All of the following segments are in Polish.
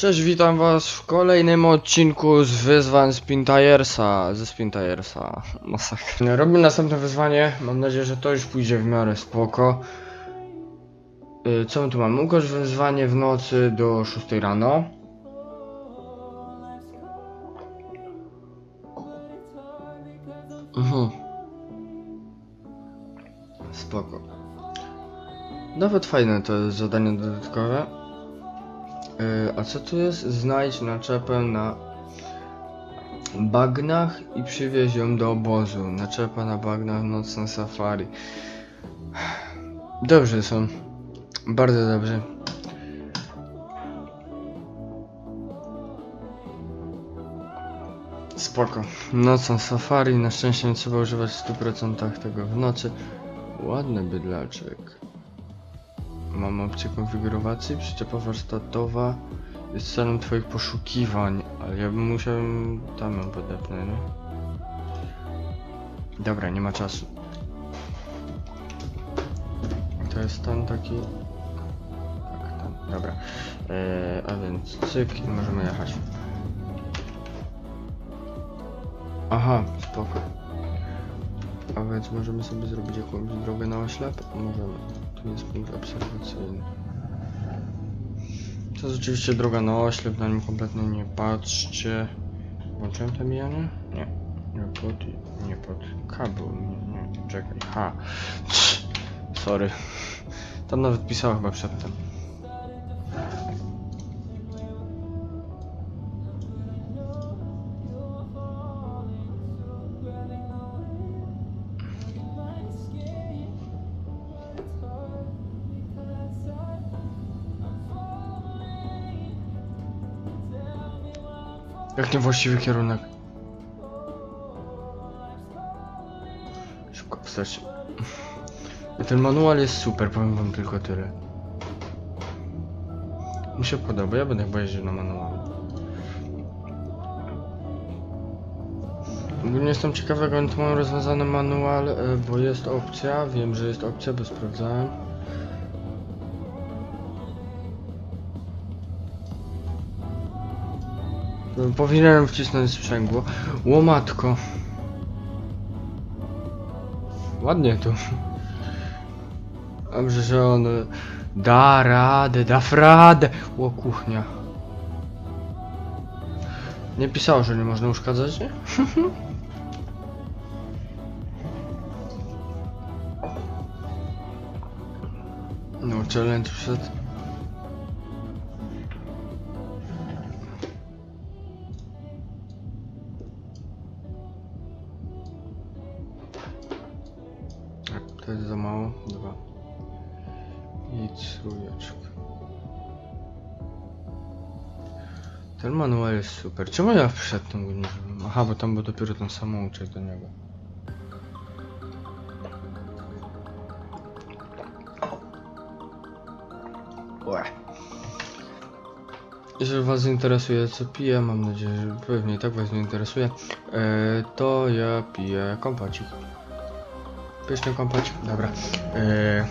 Cześć, witam was w kolejnym odcinku z wyzwań Spintajersa, ze Spintajersa. Masakra. Robimy następne wyzwanie, mam nadzieję, że to już pójdzie w miarę spoko. Y, Co my tu mamy? Ukończ wyzwanie w nocy do 6 rano. Mhm. Spoko. Nawet fajne to jest zadanie dodatkowe. Yy, a co tu jest? Znajdź naczepę na bagnach i przywieź ją do obozu. Naczepa na bagnach, nocne safari. Dobrze są. Bardzo dobrze. Spoko. Nocą safari, na szczęście nie trzeba używać w 100% tego w nocy. Ładny bydlaczek. Mam opcję konfiguracji, przyczepa warsztatowa jest celem twoich poszukiwań, ale ja bym musiał tam ją podepnę, nie? Dobra, nie ma czasu. To jest ten taki... Tak, ten, dobra. Eee, a więc cyk i możemy jechać. Aha, spoko. A więc możemy sobie zrobić jakąś drogę na oślep? Możemy. Tu jest punkt obserwacyjny. To jest oczywiście droga na oślep, na nim kompletnie nie patrzcie. Włączyłem te mijanie? Nie. Nie pod... nie pod kabel, nie, nie, czekaj, ha. Sorry. Tam nawet pisałem chyba przedtem. Niewłaściwy kierunek. Szybko wstać. Ten manual jest super, powiem wam tylko tyle. Mi się podoba, ja będę chyba jeździł na manualu. Ogólnie jestem ciekawy jak oni tu mają rozwiązany manual, e, bo jest opcja, wiem, że jest opcja, bo sprawdzałem. Powinienem wcisnąć sprzęgło. Łomatko. Ładnie tu. Dobrze, że on da radę, da fradę. O kuchnia. Nie pisało, że nie można uszkadzać, nie? No, challenge wszedł. Ten manual jest super. Czemu ja przedtem go nie zrobiłem? Aha, bo tam był dopiero ten samouczek do niego. Łe. Jeżeli was interesuje co piję, mam nadzieję, że pewnie i tak was nie interesuje, e, to ja piję kompacik. Pyszny kompacik, dobra. E,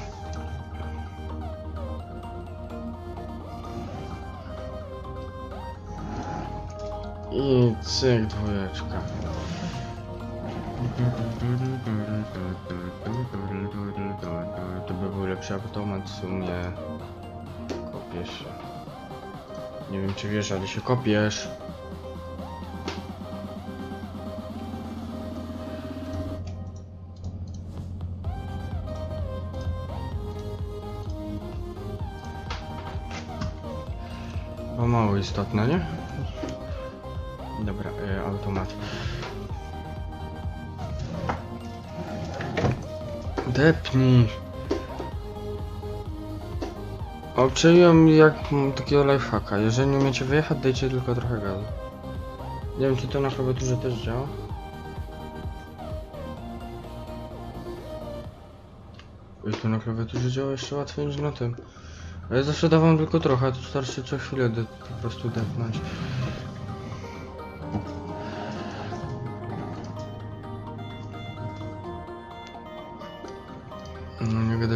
I cyk dwójeczka. To by był lepszy automat w sumie. Kopiesz się. Nie wiem czy wiesz, ale się kopiesz. Bo mało istotne, nie? Automat. Depnij. Obczaiłem jak takiego lifehacka. Jeżeli nie umiecie wyjechać, dajcie tylko trochę gazu. Nie wiem, czy to na klawiaturze też działa. I to na klawiaturze działa jeszcze łatwiej niż na tym. A ja zawsze dawam tylko trochę, a tu starszy co chwilę po prostu depnąć.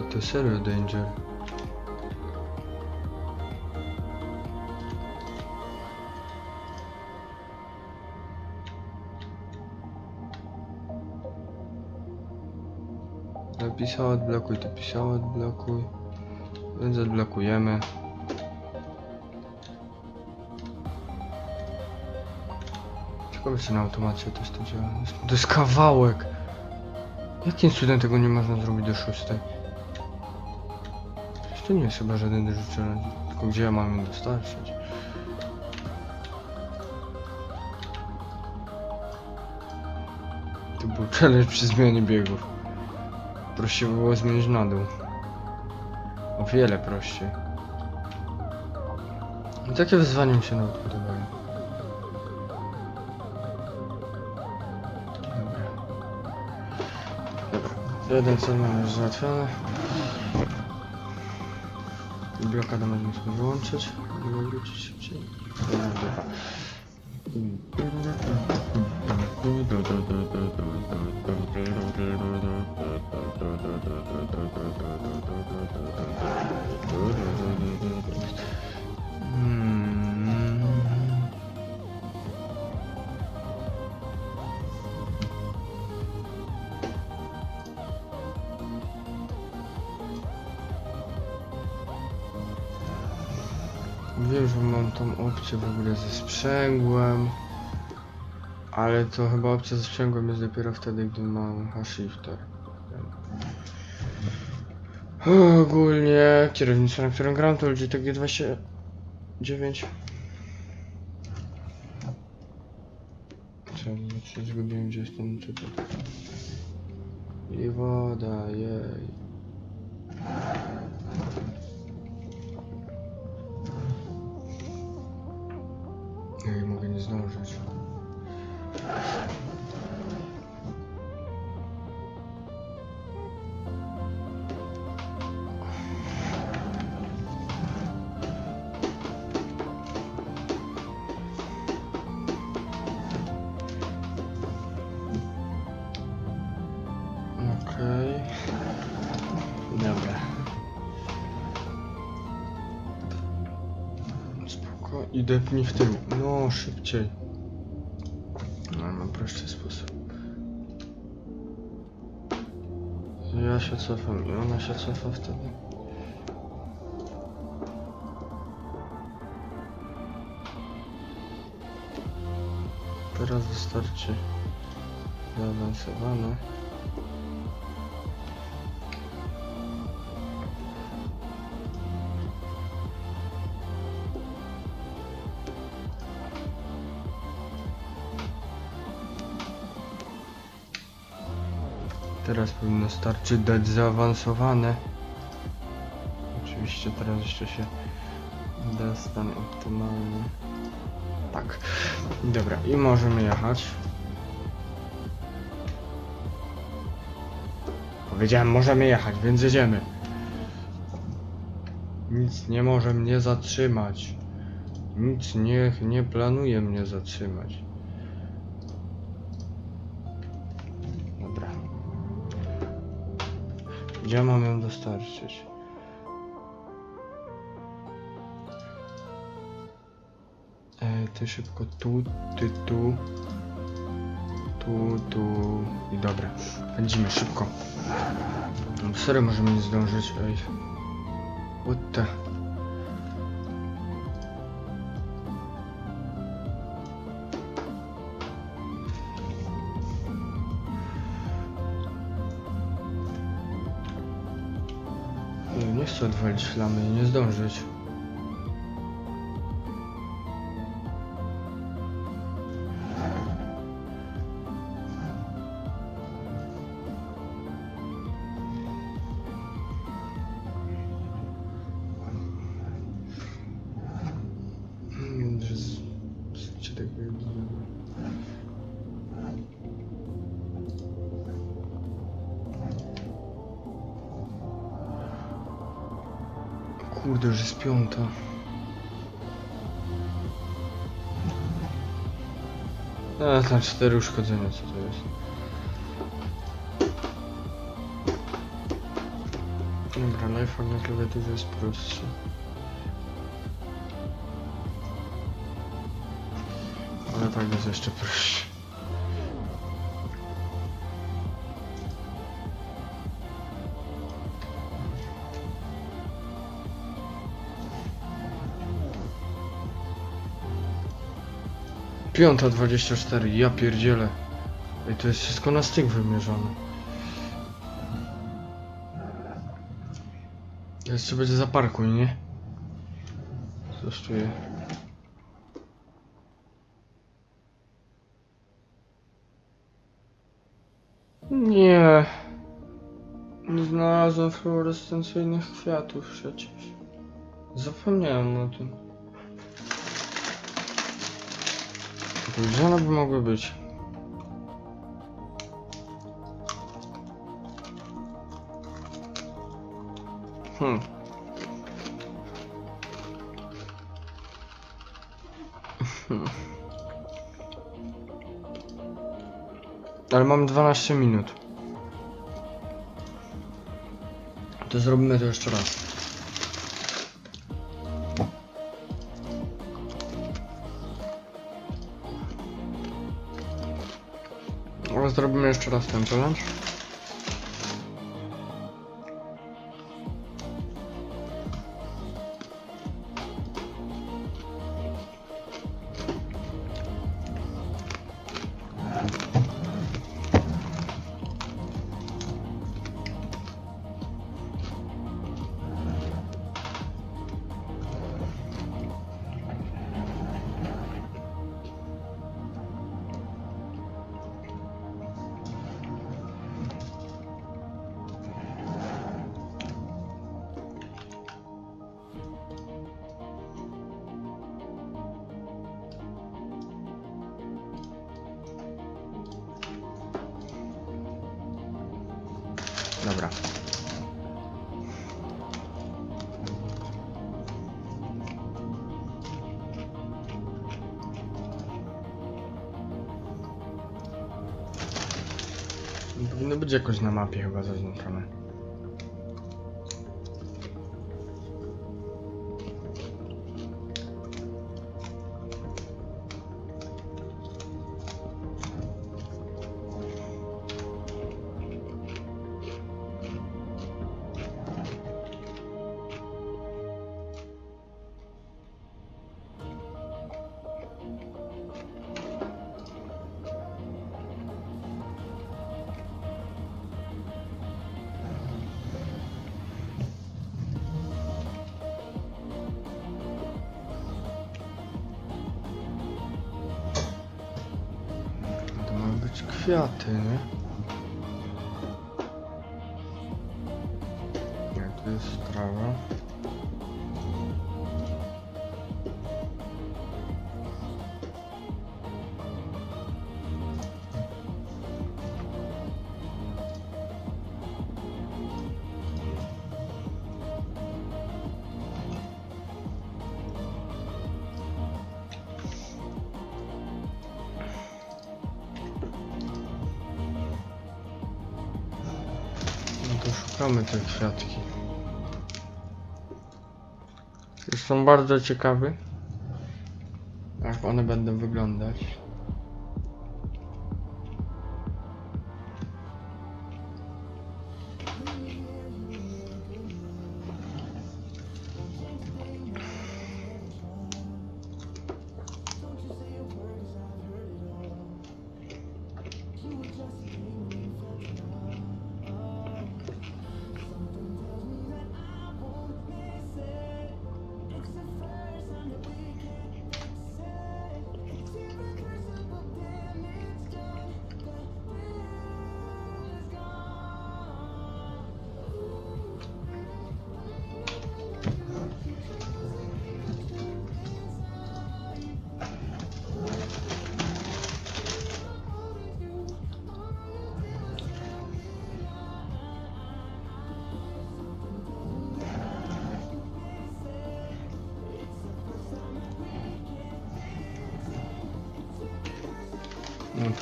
I to serio danger. Napisał odblokuj, to pisał odblokuj. Więc odblokujemy. Ciekawe czy na automacie też to działa. To jest kawałek! Jakim cudem tego nie można zrobić do szóstej? To nie jest chyba żaden challenge, tylko gdzie ja mam ją dostarczyć? To był challenge przy zmianie biegów. Prościej by było zmienić na dół. O wiele prościej. I takie wyzwania mi się nawet podobają. Dobra. Jeden cel mamy już załatwiony. Blokadę możemy sobie wyłączyć. Żeby wrócić szybciej. Dobra. Hmm. Że mam tą opcję w ogóle ze sprzęgłem. Ale to chyba opcja ze sprzęgłem jest dopiero wtedy, gdy mam shifter. Ogólnie kierownictwo, na którym gram to Logitech G29. Czemu się zgubiłem gdzie jest ten tytuł? I woda, jej. Zdążyć. Okej. Dobra. Spoko. W tył. No, szybciej. No, mam prostszy sposób. Ja się cofam i ona się cofa wtedy. Teraz wystarczy zaawansowane. Teraz powinno starczyć dać zaawansowane. Oczywiście teraz jeszcze się da stan optymalny. Tak. Dobra, i możemy jechać. Powiedziałem, możemy jechać, więc jedziemy. Nic nie może mnie zatrzymać. Nic nie, nie planuje mnie zatrzymać. Gdzie mam ją dostarczyć? E, ty szybko tu, ty tu, tu, tu i dobra. Pędzimy szybko. No, Serio możemy nie zdążyć, ej. What the... muszę odwalić flamy i nie zdążyć. Just check kurde, już jest piąta. A, tam cztery uszkodzenia, co to jest? Dobra, lifehack na klawiaturze jest prostszy. Ale tak jest jeszcze prostszy. Piąta 24, ja pierdzielę. I to jest wszystko na styk wymierzone. Jeszcze będzie zaparkuj, nie? Coś czuję. Nie. Nie znalazłem fluorescencyjnych kwiatów przecież. Zapomniałem o tym. To Gdzie one by mogły być? Hmm. Hmm. Ale mam 12 minut. To zrobimy to jeszcze raz. Zrobimy jeszcze raz ten challenge. Dobra. Powinno być jakoś na mapie chyba zaznaczone. Być kwiaty, nie? Szukamy te kwiatki. Jestem bardzo ciekawy, jak one będą wyglądać.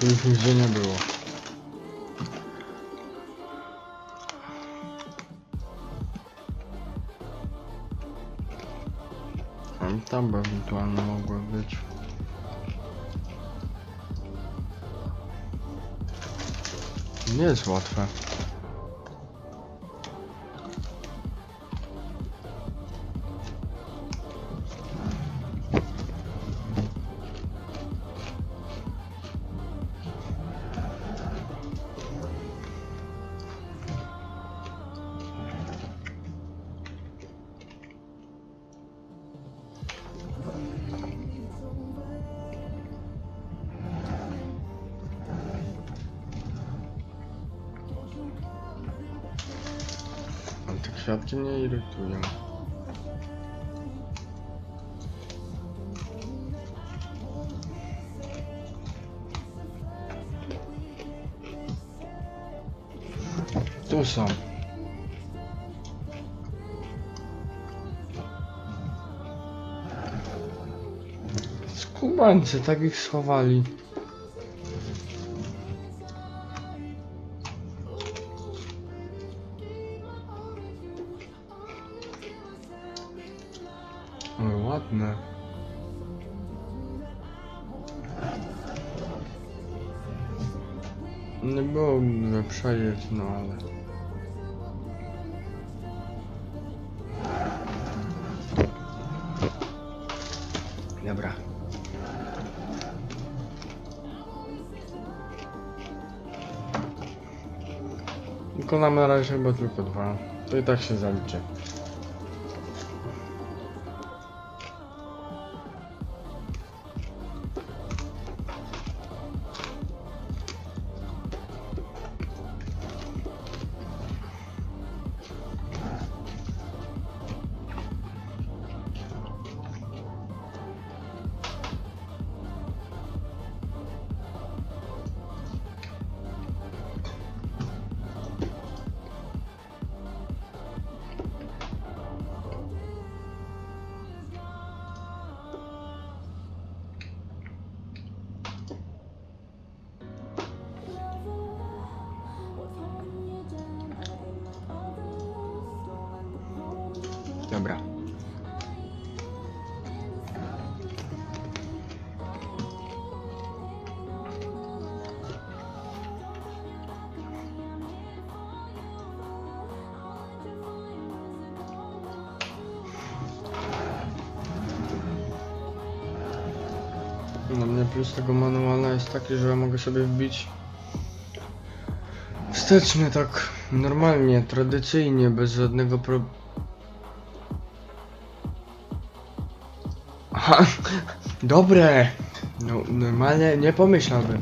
Tu już nigdzie nie było. Tam, tam by ewentualnie mogło być. Nie jest kwiatki mnie irytują. Tu są. Skubańcy, tak ich schowali. Nie było mnie przejeść, no ale... Dobra. Wykonamy na razie chyba tylko dwa. To i tak się zaliczy. Plus tego manuala jest taki, że mogę sobie wbić wstecznie tak normalnie, tradycyjnie, bez żadnego pro... Aha, dobre! No, normalnie nie pomyślałbym.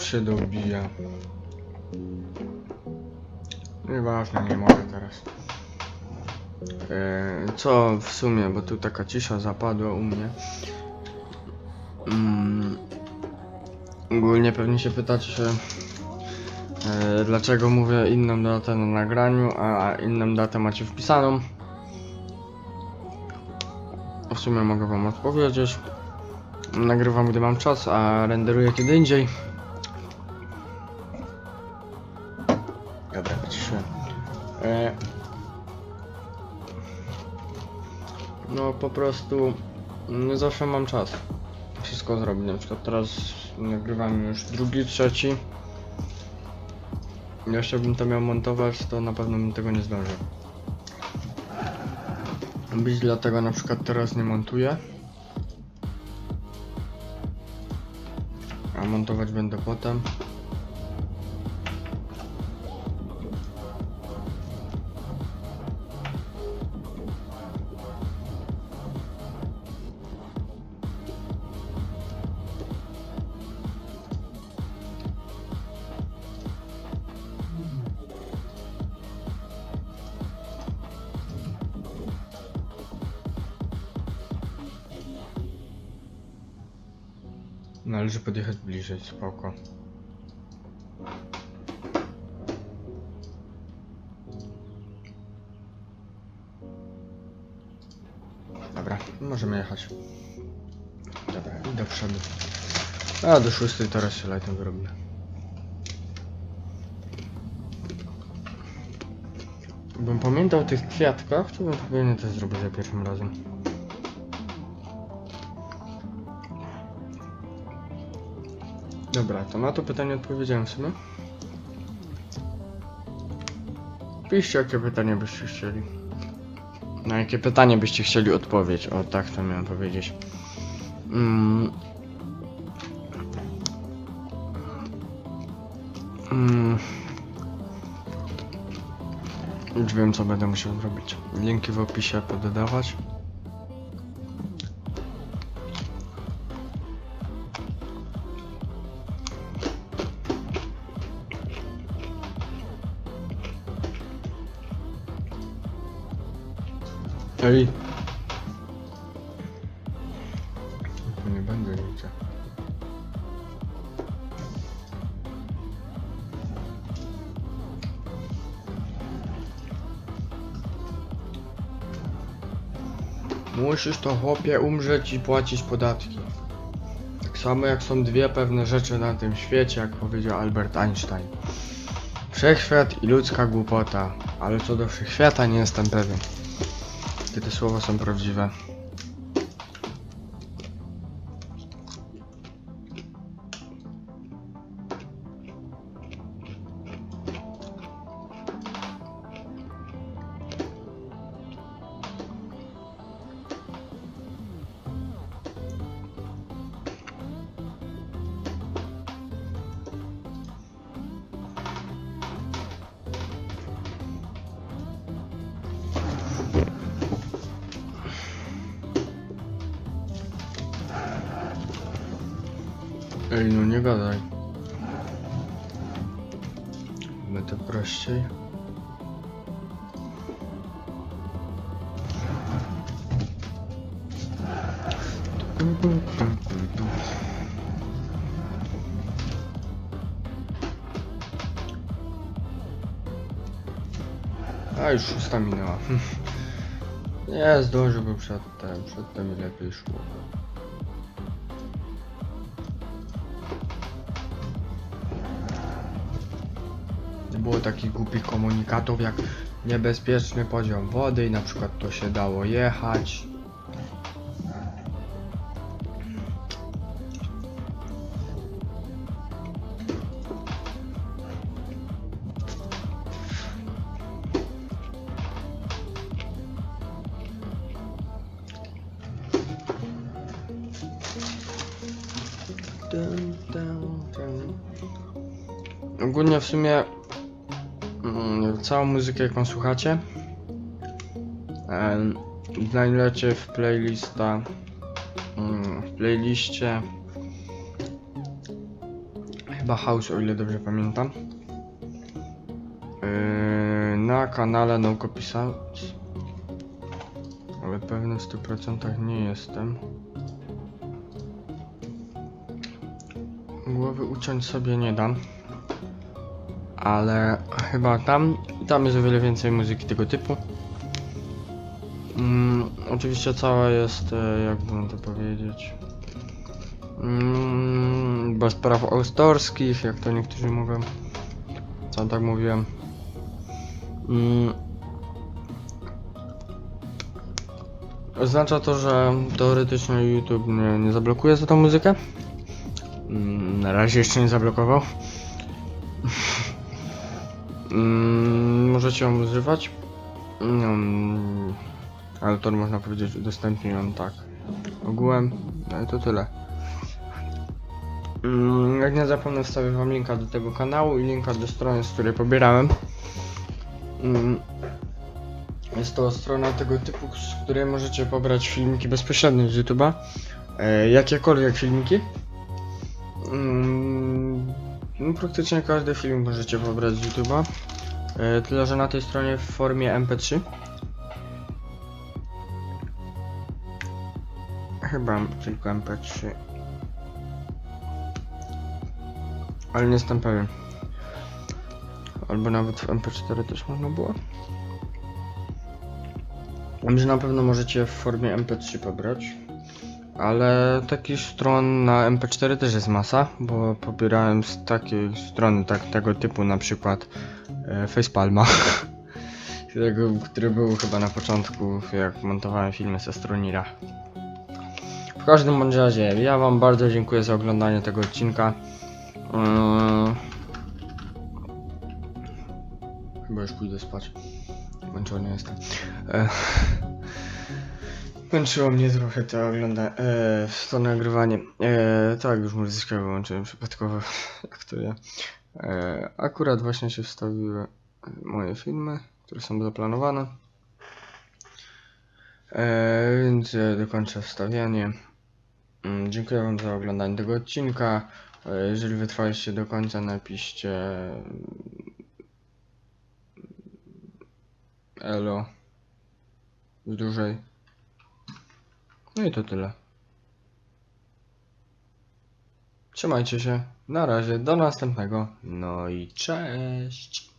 Się dobija? Nieważne, nie mogę teraz. E, co w sumie, bo tu taka cisza zapadła u mnie. Mm, ogólnie pewnie się pytacie e, dlaczego mówię inną datę na nagraniu, a inną datę macie wpisaną. W sumie mogę wam odpowiedzieć. Nagrywam gdy mam czas, a renderuję kiedy indziej. Po prostu nie zawsze mam czas wszystko zrobić. Na przykład teraz nagrywam już drugi, trzeci. Jeszcze bym to miał montować, to na pewno bym tego nie zdążył. Być dlatego na przykład teraz nie montuję. A montować będę potem. Należy podjechać bliżej, spoko. Dobra, możemy jechać. Dobra, i do przodu. A, do szóstej teraz się lajtem wyrobimy. Bym pamiętał o tych kwiatkach, to bym pewnie też zrobił za pierwszym razem. Dobra, to na to pytanie odpowiedziałem w sumie. Piszcie, jakie pytanie byście chcieli. Na jakie pytanie byście chcieli odpowiedź? O, tak to miałem powiedzieć. Mm. Mm. Już wiem, co będę musiał zrobić. Linki w opisie poddawać. Musisz to chłopie umrzeć i płacić podatki. Tak samo jak są dwie pewne rzeczy na tym świecie, jak powiedział Albert Einstein. Wszechświat i ludzka głupota, ale co do wszechświata nie jestem pewien. Jakie te słowa są prawdziwe. Ej, no nie gadaj. My to prościej. A już szósta minęła. Nie zdążyłbym przedtem, przedtem lepiej szło. Takich głupich komunikatów jak niebezpieczny poziom wody i na przykład to się dało jechać. Ogólnie w sumie całą muzykę jaką słuchacie. Znajdziecie w playlista mm, w playliście chyba House o ile dobrze pamiętam. Na kanale No ale pewny w 100% nie jestem. Głowy uciąć sobie nie dam. Ale chyba tam, tam jest o wiele więcej muzyki tego typu. Mm, oczywiście cała jest, e, jakby mam to powiedzieć, mm, bez praw autorskich, jak to niektórzy mówią. Sam tak mówiłem. Mm. Oznacza to, że teoretycznie YouTube nie, nie zablokuje za tą muzykę. Mm, na razie jeszcze nie zablokował. Mm, możecie ją używać. Mm, ale to można powiedzieć udostępniłem tak. Ogółem, no i to tyle. Mm, jak nie zapomnę wstawię wam linka do tego kanału i linka do strony, z której pobierałem. Mm, jest to strona tego typu, z której możecie pobrać filmiki bezpośrednio z YouTube'a. E, jakiekolwiek filmiki. Mm, no, praktycznie każdy film możecie pobrać z YouTube'a. E, tyle, że na tej stronie w formie MP3. Chyba tylko MP3. Ale nie jestem pewien. Albo nawet w MP4 też można było. Wiem, że na pewno możecie w formie MP3 pobrać. Ale takich stron na MP4 też jest masa, bo pobierałem z takiej strony, tak, tego typu na przykład e, Facepalma, który był chyba na początku, jak montowałem filmy ze Stronira. W każdym bądź razie, ja wam bardzo dziękuję za oglądanie tego odcinka. Yy... Chyba już pójdę spać. Zmęczony jestem. E... Męczyło mnie trochę to ogląda, e, to nagrywanie. E, tak, już muzyczkę wyłączyłem przypadkowo, jak to ja. E, akurat właśnie się wstawiły moje filmy, które są zaplanowane. E, więc dokończę wstawianie. Mm, Dziękuję Wam za oglądanie tego odcinka. E, Jeżeli wytrwaliście do końca, napiszcie Elo z dużej. No i to tyle. Trzymajcie się. Na razie. Do następnego. No i cześć.